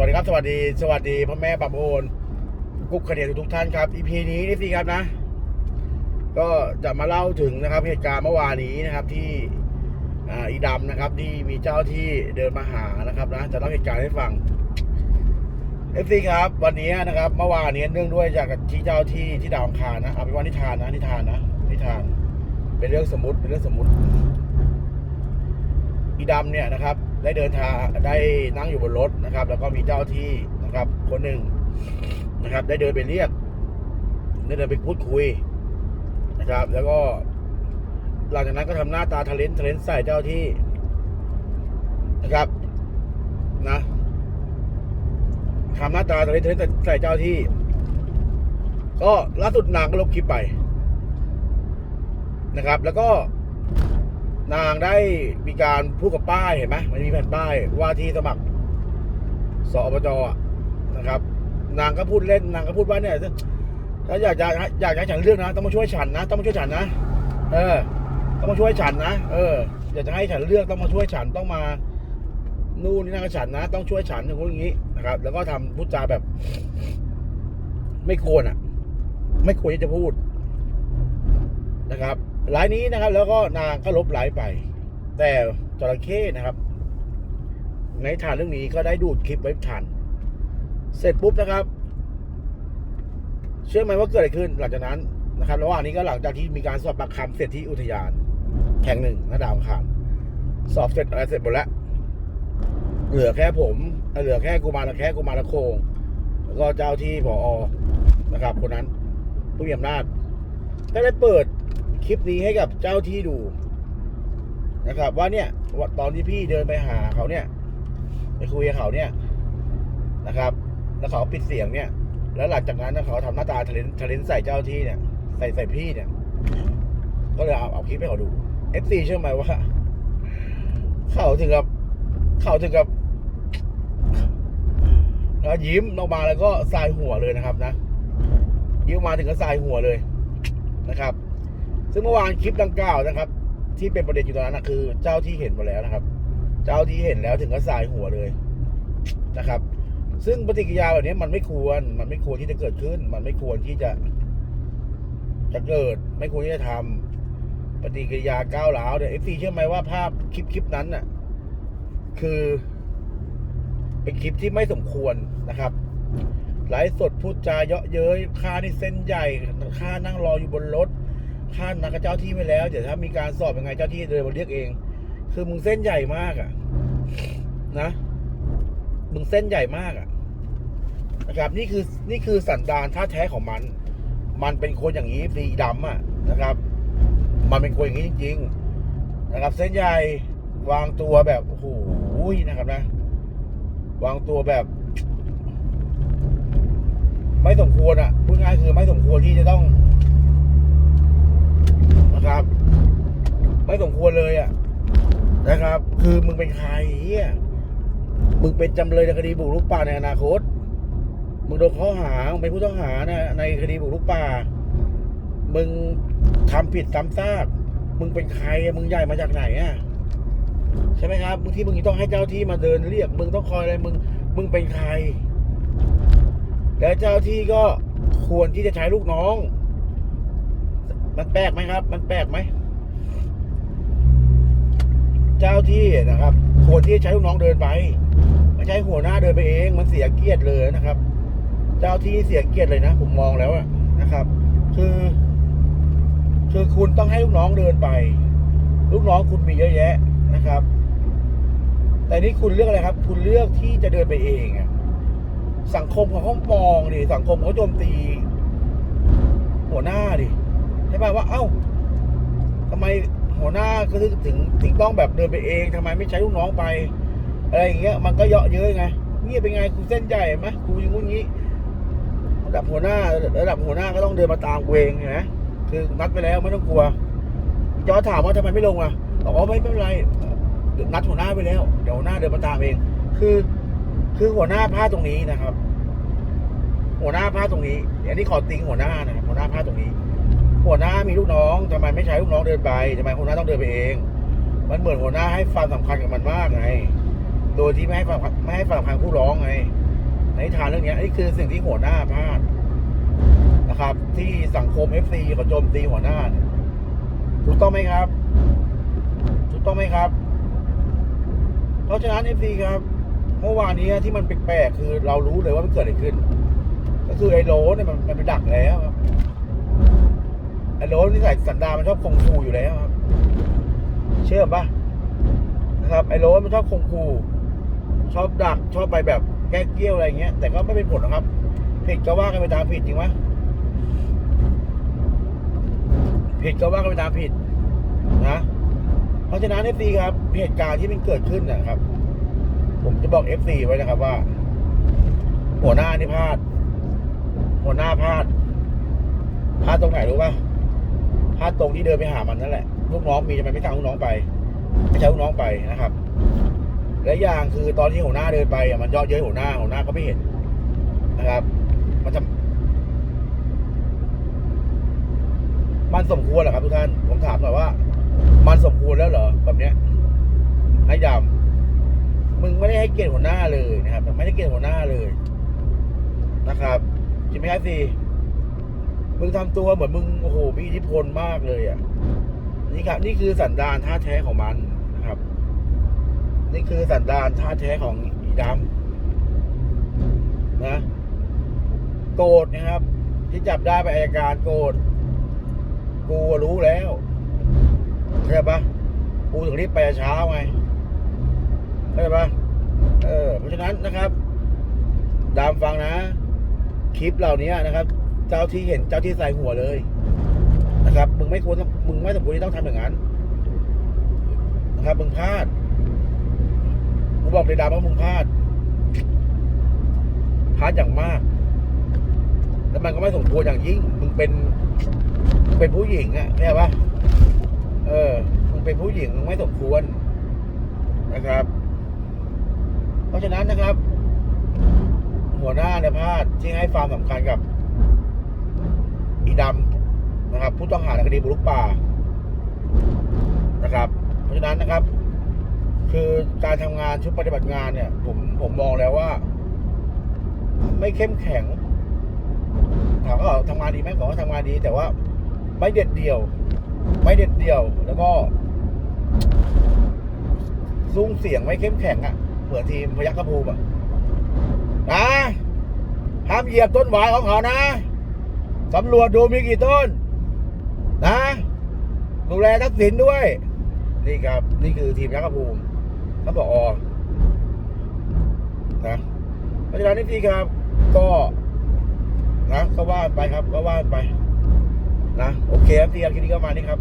วัสดีครับ สวัสดี สวัสดีพ่อแม่ปับโอนกุ๊กคเดียทุกท่านครับ EP นี้นี่สิครับนะ ก็จะมาเล่าถึงนะครับเหตุการณ์เมื่อวานนี้นะครับที่อ,อีดำนะครับ ที่มีเจ้าที่เดินมาหานะครับนะจะเล่าเหตุการณ์ให้ฟังเอฟซีครับ วันนี้นะครับเมื่อวานนี้เนื่องด้วยจากที่เจ้าที่ที่ดาวอังคารนะเอาเป็นว่านิทานนะนิทานนะนิทาน เป็นเรื่องสมมติเป็นเรื่องสมมติอีดำเนี่ยนะครับ ได้เดินทางได้นั่งอยู่บนรถนะครับ แล้วก็มีเจ้าที่นะครับ คนหนึ่งนะครับ ได้เดินไปเรียกได้เดินไปพูดคุยนะครับ แล้วก็ หลังจากนั้นก็ทำหน้าตาทะเลนทะเลนใส่เจ้าที่นะครับนะทำหน้าตาทะเลนทะเลนใส่เจ้าที่ ก็ล่าสุดนางก็ลบคลิปไปนะครับ แล้วก็ นางได้มีการพูดกับป้ายเห็นไหมมันมีแผ่นป้ายว่าที่สมัครสอบจอนะครับ นางก็พูดเล่นนางก็พูดว่าเนี่ยถ้าอยากจะอยากจะฉันเลือกนะ ต้องมาช่วยฉันนะ ต้องมาช่วยฉันนะเออ ต้องมาช่วยฉันนะเอออยากจะให้ฉันเลือกต้องมาช่วยฉันต้องมานู่นนี่นั่นกับฉันนะ ต้องช่วยฉันอย่างนี้นะครับ แล้วก็ทำพูดจาแบบ ไม่ควรอะ ไม่ควรที่จะพูดนะครับ ไลน์นี้นะครับ แล้วก็นางก็ลบไลน์ไป แต่จระเข้นะครับ ในฐานเรื่องนี้ก็ได้ดูดคลิปไว้ทัน เสร็จปุ๊บนะครับ เชื่อไหมว่าเกิดอะไรขึ้น หลังจากนั้นนะครับระหว่างนี้ก็หลังจากที่มีการสอบปากคำเสร็จที่อุทยานแห่งหนึ่งนะดาวอังคารสอบเสร็จอะไรเสร็จหมดแล้วเหลือแค่ผม เหลือแค่กุมารแค่กุมารโคงแล้วก็เจ้าที่ผอนะครับ คนนั้นผู้มีอำนาจก็ได้เปิด คลิปนี้ให้กับเจ้าที่ดูนะครับ ว่าเนี่ยว่าตอนที่พี่เดินไปหาเขาเนี่ยไปคุยกับเขาเนี่ยนะครับ แล้วเขาปิดเสียงเนี่ย แล้วหลังจากนั้นเขาทำหน้าตาทะเลนทะเลนใส่เจ้าที่เนี่ย ใส่ใส่พี่เนี่ย ก็เลยเอาเอาคลิปให้เขาดูเอฟซีเชื่อไหมว่า เขาถึงกับ เขาถึงกับแล้วยิ้มออกมาแล้วก็สายหัวเลยนะครับนะยิ้มมาถึงกับสายหัวเลยนะครับ ซึ่งเมื่อวานคลิปดังกล่าวนะครับ ที่เป็นประเด็นอยู่ตอนนั้นนะคือ เจ้าที่เห็นหมดแล้วนะครับ เจ้าที่เห็นแล้วถึงกับสายหัวเลยนะครับ ซึ่งปฏิกิริยาแบบนี้มันไม่ควร มันไม่ควรที่จะเกิดขึ้น มันไม่ควรที่จะ จะเกิด ไม่ควรที่จะทำปฏิกิริยาก้าวร้าวเนี่ยเอฟซีเชื่อไหมว่าภาพคลิปคลิปนั้นน่ะ คือ เป็นคลิปที่ไม่สมควรนะครับไลฟ์สดพูดจาเยาะเย้ยค่านี่เส้นใหญ่ค่านั่งรออยู่บนรถ ค่านักเจ้าที่ไว้แล้ว เดี๋ยวถ้ามีการสอบยังไงเจ้าที่เดินมาเรียกเอง คือมึงเส้นใหญ่มากอะนะ มึงเส้นใหญ่มากอะนะครับ นี่คือนี่คือสันดานท่าแท้ของมัน มันเป็นคนอย่างนี้สีดำอะนะครับ มันเป็นคนอย่างนี้จริง ๆ นะครับ เส้นใหญ่วางตัวแบบโอ้โหนะครับนะ วางตัวแบบ ไม่สมควรอะพูดง่ายคือไม่สมควรที่จะต้อง นะครับ ไม่สมควรเลยอะนะครับ คือมึงเป็นใครเฮียมึงเป็นจำเลยในคดีบุกรุกป่าในอนาคต มึงโดนข้อหาเป็นผู้ต้องหานะในคดีบุกรุกป่า มึงทำผิดซ้ำซาก มึงเป็นใคร มึงใหญ่มาจากไหนอะใช่ไหมครับมึงที่มึงต้องให้เจ้าที่มาเดินเรียก มึงต้องคอยอะไร มึง มึงเป็นใคร แล้วเจ้าที่ก็ควรที่จะใช้ลูกน้อง มันแปลกไหมครับ มันแปลกไหม เจ้าที่นะครับควรที่จะใช้ลูกน้องเดินไปไม่ใช่หัวหน้าเดินไปเอง มันเสียเกียรติเลยนะครับ เจ้าที่เสียเกียรติเลยนะ ผมมองแล้วนะครับ คือ คือคุณต้องให้ลูกน้องเดินไป ลูกน้องคุณมีเยอะแยะนะครับ แต่นี่คุณเลือกอะไรครับ คุณเลือกที่จะเดินไปเองอะสังคมของเขามองดิสังคมเขาโจมตี หัวหน้าดิ ช่ป่ะว่าเอ้าทำไมหัวหน้าก็ถึงถึงถึงต้องแบบเดินไปเองทำไมไม่ใช้ลูกน้องไป อะไรอย่างเงี้ยมันก็เยาะเย้ยไงนี่เป็นไงคุณเส้นใหญ่ไหมกูอยังงู้งี้ระดับหัวหน้าระดับหัวหน้าก็ต้องเดินมาตามกูเองนไหมคือนัดไปแล้วไม่ต้องกลัวจอถามว่าทำไมไม่ลงอะบอกว่าไม่เป็นไรนัดหัวหน้าไปแล้ว เดี๋ยวหน้าเดินมาตามเอง คือ คือหัวหน้าพลาดตรงนี้นะครับ หัวหน้าพลาดตรงนี้อันนี้ขอติงหัวหน้านะหัวหน้าพลาดตรงนี้ หัวหน้ามีลูกน้องทำไมไม่ใช้ลูกน้องเดินไปทำไมหัวหน้าต้องเดินไปเอง มันเหมือนหัวหน้าให้ความสำคัญกับมันมากไง โดยที่ไม่ให้ความไม่ให้ความสำคัญผู้ร้องไง ในทานเรื่องนี้นี่คือสิ่งที่หัวหน้าพลาดนะครับ ที่สังคม FC เขาโจมตีหัวหน้าถูกต้องไหมครับถูกต้องไหมครับ เพราะฉะนั้น FC ครับเมื่อวานนี้ที่มันแปลกๆคือเรารู้เลยว่ามันเกิดอะไรขึ้น ก็คือไอ้โรเนี่ยมันมันไปดักแล้วครับ ไอ้โรสนี่ใส่สันดานมันชอบคงคูอยู่แล้วครับ เชื่อปะนะครับ ไอ้โรสมันชอบคงคูชอบดักชอบไปแบบแก้เกี้ยวอะไรเงี้ย แต่ก็ไม่เป็นผลนะครับ ผิดก็ว่ากันไปตามผิดจริงไหมผิดก็ว่ากันไปตามผิดนะ เพราะฉะนั้นเอฟซีครับ เหตุการณ์ที่มันเกิดขึ้นนะครับ ผมจะบอกเอฟซีไว้นะครับว่า หัวหน้านี่พลาด หัวหน้าพลาดพลาดตรงไหนรู้ป่ะ พลาดตรงที่เดินไปหามันนั่นแหละลูกน้องมีทำไมไม่ตามลูกน้องไปไม่ใช่ลูกน้องไปนะครับ และอย่างคือตอนที่หัวหน้าเดินไปอะมันย่อเย้ยหัวหน้าหัวหน้าก็ไม่เห็นนะครับ มันจะมันสมควรเหรอครับทุกท่านผมถามหน่อยว่า มันสมควรแล้วเหรอแบบเนี้ยให้ดำมึงไม่ได้ให้เกียรติหัวหน้าเลยนะครับไม่ได้เกียรติหัวหน้าเลยนะครับจริงไหมครับสิ มึงทำตัวเหมือนมึงโอ้โหมีอิทธิพลมากเลยอะนี่ครับ นี่คือสันดานท่าแท้ของมันนะครับ นี่คือสันดานท่าแท้ของอีดำนะ โกรธนะครับ ที่จับได้ไปอายการโกรธกูรู้แล้วเข้าใจปะกูถึงรีบไปเช้าไงเข้าใจปะเออเพราะฉะนั้นนะครับ ดามฟังนะ คลิปเหล่านี้นะครับ เจ้าที่เห็นเจ้าที่ใส่หัวเลยนะครับ มึงไม่ควรมึงไม่สมควรที่ต้องทำอย่างนั้นนะครับมึงพลาดกูบอกเลยดามว่ามึงพลาดพลาดอย่างมาก แล้วมันก็ไม่สมควรอย่างยิ่ง มึงเป็นมึงเป็นผู้หญิงอะเนี่ยปะเออมึงเป็นผู้หญิงมึงไม่สมควรนะครับ เพราะฉะนั้นนะครับ หัวหน้าเนี่ยพลาดที่ให้ความสำคัญกับ อีดำนะครับ ผู้ต้องหาในคดีบุกรุกป่านะครับ เพราะฉะนั้นนะครับ คือการทำงานชุดปฏิบัติงานเนี่ย ผมผมมองแล้วว่า ไม่เข้มแข็งถามว่าทำงานดีไหมเขาก็ทำงานดี แต่ว่าไม่เด็ดเดี่ยว ไม่เด็ดเดี่ยว แล้วก็ซุ้งเสียงไม่เข้มแข็งอะ่ะเหมือนทีมพยัคฆภูมิอะนะห้ามเหยียบต้นหวายของเขานะ สำรวจดูมีกี่ต้น นะ ดูแลทักษิณด้วย นี่ครับ นี่คือทีมยักษ์ภูมิท่านบอกอนะเพราะฉะนั้นนี่พี่ครับ ก็ นะก็ว่าไปครับ ก็ว่าไป นะ โอเคครับพี่ครับคลิปนี้ก็มานี่ครับ